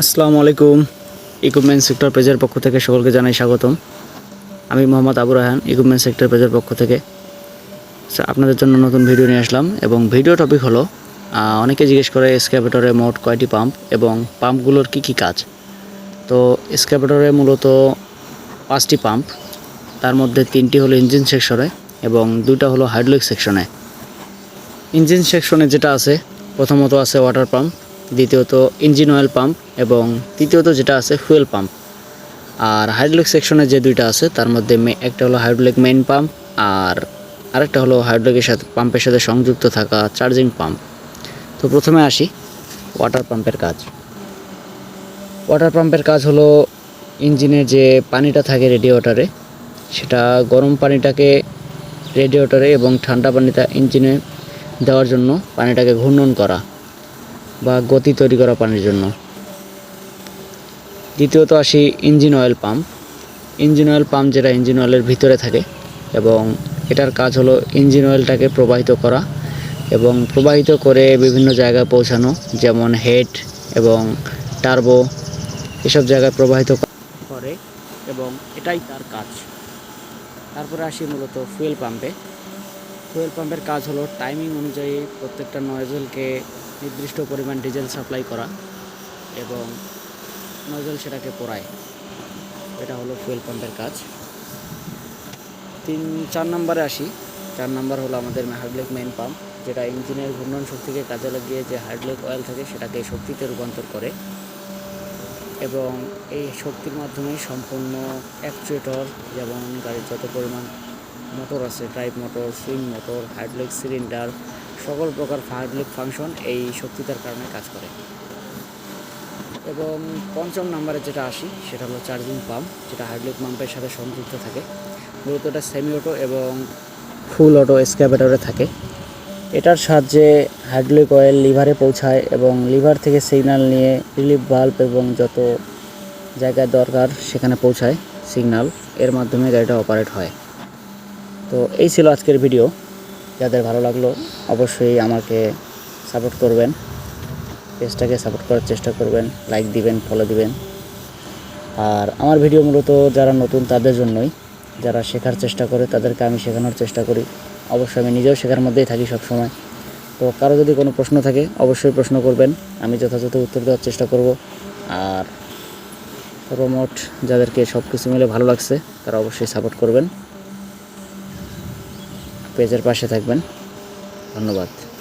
আসসালামু আলাইকুম। Equipment sector পেজের পক্ষ থেকে সকলকে জানাই স্বাগতম। আমি মোহাম্মদ আবু রাহান ইকুইপমেন্ট সেক্টর পেজের পক্ষ থেকে। আপনাদের জন্য নতুন ভিডিও নিয়ে আসলাম এবং ভিডিও টপিক হলো অনেকে জিজ্ঞেস করে এসক্যাভেটরে মোট কয়টি পাম্প এবং পাম্পগুলোর কি কি কাজ? তো এসক্যাভেটরে মূলত পাঁচটি পাম্প তার মধ্যে তিনটি হলো ইঞ্জিন সেকশনে এবং দুটা হলো হাইড্রোলিক সেকশনে ইঞ্জিন সেকশনে যেটা আছে, প্রথমত আছে ওয়াটার পাম্প দ্বিতীয়ত ইঞ্জিন অয়েল পাম্প এবং তৃতীয়ত যেটা আছে ফুয়েল পাম্প। আর হাইড্রোলিক সেকশনে যে দুইটা আছে, তার মধ্যে একটা হলো হাইড্রোলিক মেইন পাম্প আর আরেকটা হলো হাইড্রোলিকের সাথে পাম্পের সাথে সংযুক্ত থাকা চার্জিং পাম্প তো প্রথমে আসি ওয়াটার পাম্পের কাজ। ওয়াটার পাম্পের কাজ হলো ইঞ্জিনের যে পানিটা থাকে রেডিয়েটরে সেটা গরম পানিটাকে রেডিয়েটরে এবং ঠান্ডা পানিটা ইঞ্জিনে দেওয়ার জন্য পানিটাকে ঘূর্ণন করা। বা গতি তৈরি করা পানির জন্য। দ্বিতীয়ত আসি engine oil pump. Engine oil pump যেটা ইঞ্জিন অয়েলের ভিতরে থাকে এবং এটার কাজ হলো ইঞ্জিন অয়েলটাকে প্রবাহিত করা এবং প্রবাহিত করে বিভিন্ন জায়গায় পৌঁছানো, যেমন হেড এবং টার্বো এসব জায়গায় প্রবাহিত করে এবং এটাই তার কাজ। তারপরে আসি মূলত ফুয়েল পাম্পে। ফুয়েল পাম্পের কাজ হলো টাইমিং অনুযায়ী প্রত্যেকটা নজলকে নির্দিষ্ট পরিমাণ ডিজেল সাপ্লাই করা এবং নজল সেটাকে পোড়ায়। এটা হলো ফুয়েল পাম্পের কাজ। তিন, চার নম্বরে আসি। চার নম্বর হলো আমাদের হাইড্রোলিক মেইন পাম্প যেটা ইঞ্জিনের ঘূর্ণন শক্তিকে কাজে লাগিয়ে যে হাইড্রোলিক অয়েল থাকে সেটাকে শক্তিতে রূপান্তর করে এবং এই শক্তির মাধ্যমে সম্পূর্ণ অ্যাকচুয়েটর যেমন গাড়ির যত পরিমাণ মোটর আছে drive motor swing motor hydraulic cylinder সকল প্রকার হাইড্রোলিক ফাংশন এই শক্তিটার কারণে কাজ করে। এবং পঞ্চম নম্বরে যেটা আসি, সেটা হলো চার্জিং পাম্প যেটা হাইড্রোলিক পাম্পের সাথে সংযুক্ত থাকে। মূলত এটা সেমি অটো এবং ফুল অটো এসক্যাভেটরে থাকে। এটার সাহায্যে হাইড্রোলিক অয়েল লিভারে পৌঁছায় এবং লিভার থেকে সিগন্যাল নিয়ে রিলিফ বাল্ব এবং যত জায়গায় দরকার সেখানে পৌঁছায় সিগন্যাল এর মাধ্যমে গাড়িটা অপারেট হয়। তো এই ছিল আজকের ভিডিও। যাদের ভালো লাগল, অবশ্যই আমাকে সাপোর্ট করবেন। পেজটাকে সাপোর্ট করার চেষ্টা করবেন লাইক দিবেন ফলো দিবেন। আর আমার ভিডিও মূলত যারা নতুন, তাদের জন্যই। যারা শেখার চেষ্টা করে, তাদেরকে আমি শেখানোর চেষ্টা করি। অবশ্যই আমি নিজেও শেখার মধ্যেই থাকি সব সময় তো কারও যদি কোনো প্রশ্ন থাকে, অবশ্যই প্রশ্ন করবেন। আমি যথাযথ উত্তর দেওয়ার চেষ্টা করব। আর সর্বমোট যাদেরকে সব কিছু মিলে ভালো লাগছে, তারা অবশ্যই সাপোর্ট করবেন। পেজের পাশে থাকবেন। ধন্যবাদ।